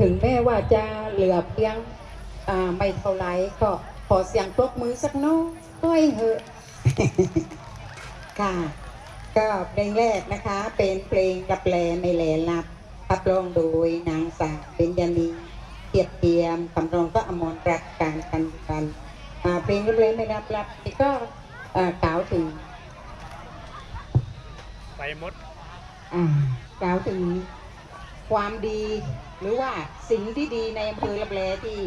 ถึงแม้ว่าจะเหลือเพียงอ่าไม่เท่าไรก็ขอเสียงปรบมือสักน้อยเถอะค่ะ ก็เพลงแรกนะคะ เป็นเพลงกับแลไม่แลลับขับร้องโดยนางสาวเบญญานีเทียบเทียมคำร้องก็อมรรักการกันกันอ่าเพลงกับแลไม่ลับลับนี่ก็อ่ากล่าวถึงไปมดอ่ากล่าวถึงความดี หรือว่าสิ่งที่ดีในอำเภอละแลที่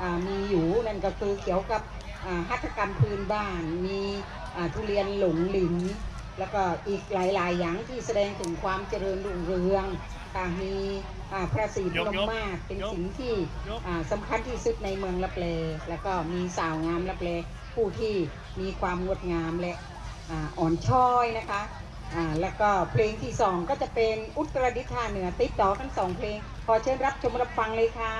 อ่ามีอยู่นั่นก็คือเกี่ยวกับอ่าหัตถกรรมพื้นบ้าน มีอ่าทุเรียนหลงหลินแล้วก็อีกหลาย ๆ อย่างที่แสดงถึงความเจริญรุ่งเรืองค่ะมีอ่าพระศรีพนมมาศเป็นสิ่งที่อ่าสำคัญที่สุดในเมืองละแลแล้วก็มีสาวงามละแลผู้ที่มีความงดงามและอ่าอ่อนช้อยนะคะ อ่าแล้วก็เพลงที่สองก็จะเป็นอุตรดิษฐาเหนือติดต่อกันสองเพลง ขอเชิญรับชมรับฟังเลยค่ะ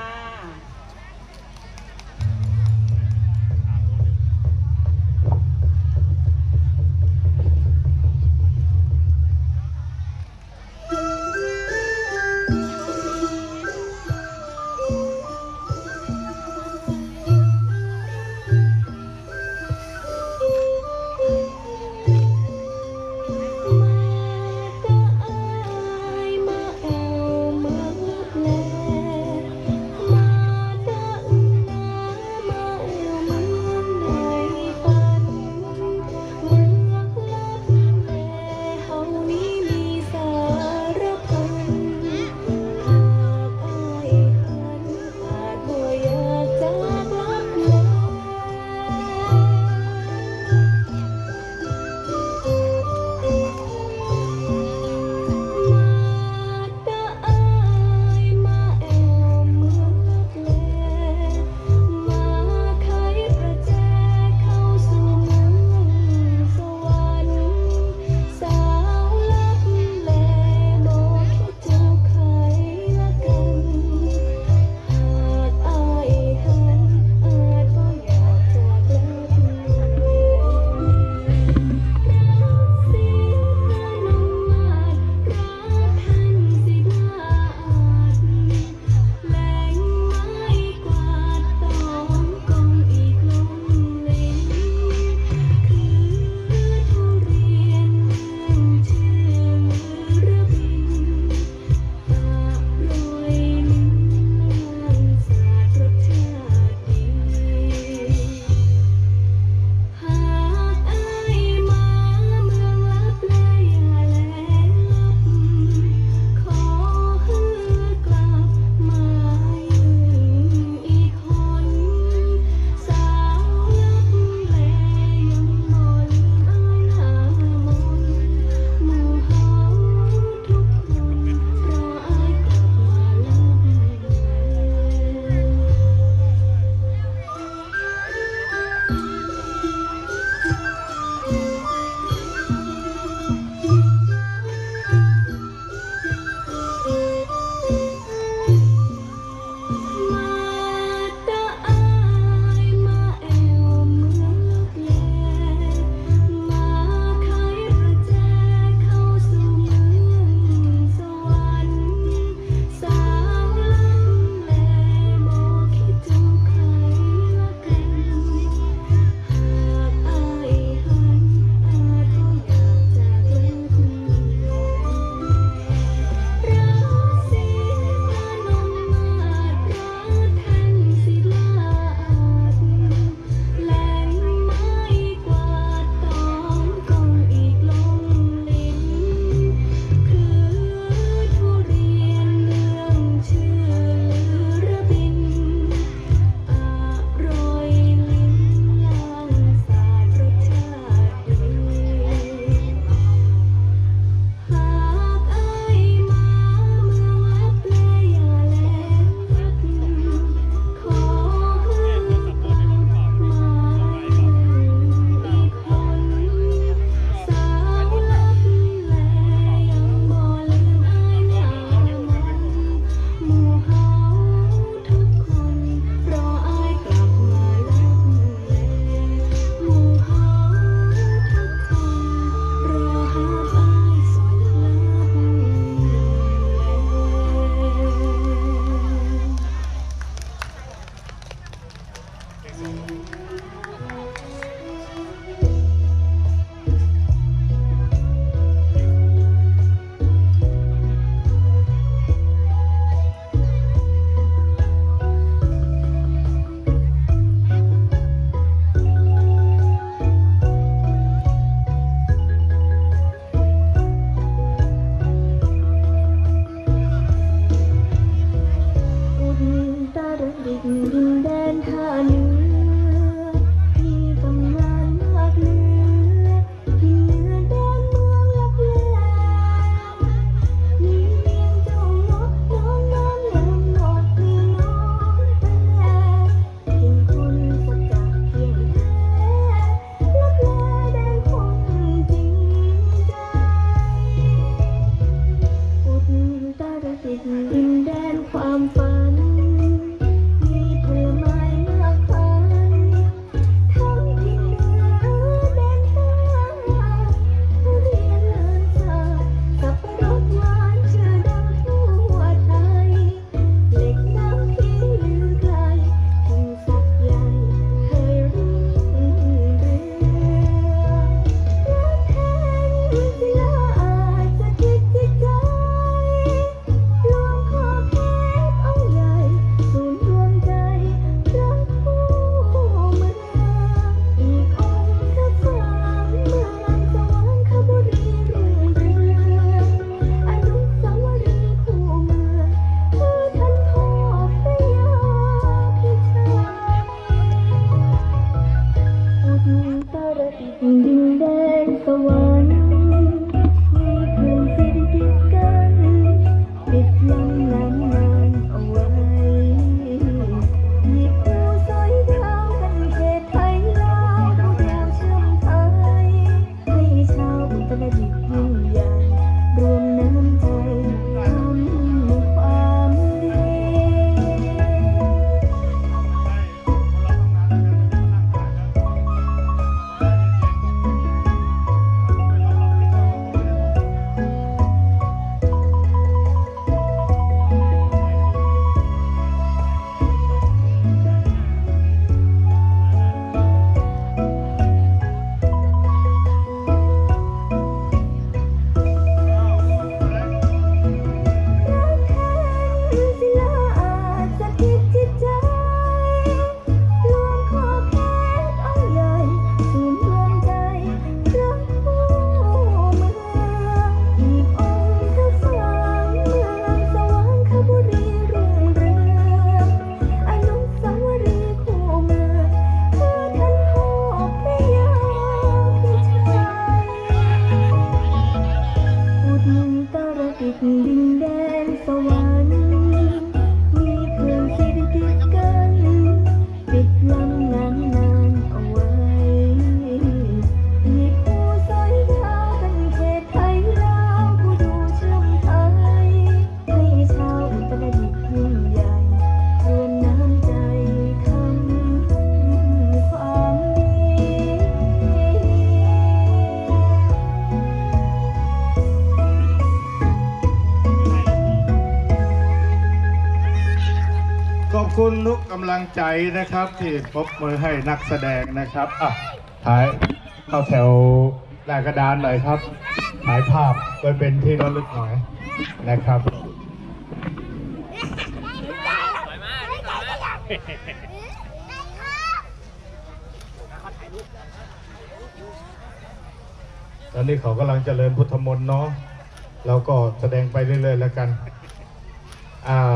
คุณทุกกำลังใจนะครับ ที่ปรบมือให้นักแสดงนะครับอะถ่ายเข้าแถวหน้ากระดานหน่อยครับถ่ายภาพไว้เป็นที่ระลึกหน่อยนะครับตอนนี้เขากำลังเจริญพุทธมนต์เนาะเราก็แสดงไปเรื่อยๆแล้วกัน อ่า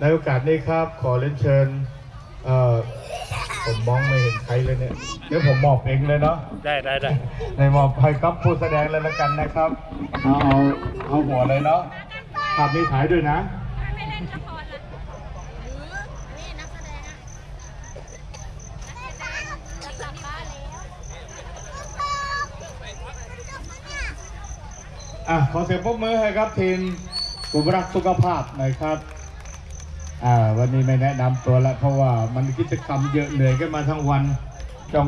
ในโอกาสนี้ครับขอเรียนเชิญเอ่อผมมองไม่เห็นใครเลยเนี่ยเดี๋ยวผมมอบเองเลยเนาะได้ได้ได้ในมอบให้กับผู้แสดงเลยละกันนะครับเอาเอาเอาหัวเลยเนาะภาพนี้ถ่ายด้วยนะอะขอเสียงปรบมือให้ครับทีมกลุ่มรักสุขภาพหน่อยครับอ่า วันนี้ไม่แนะนำตัวละเพราะว่ามันกิจกรรมเยอะเหนื่อยกันมาทั้งวัน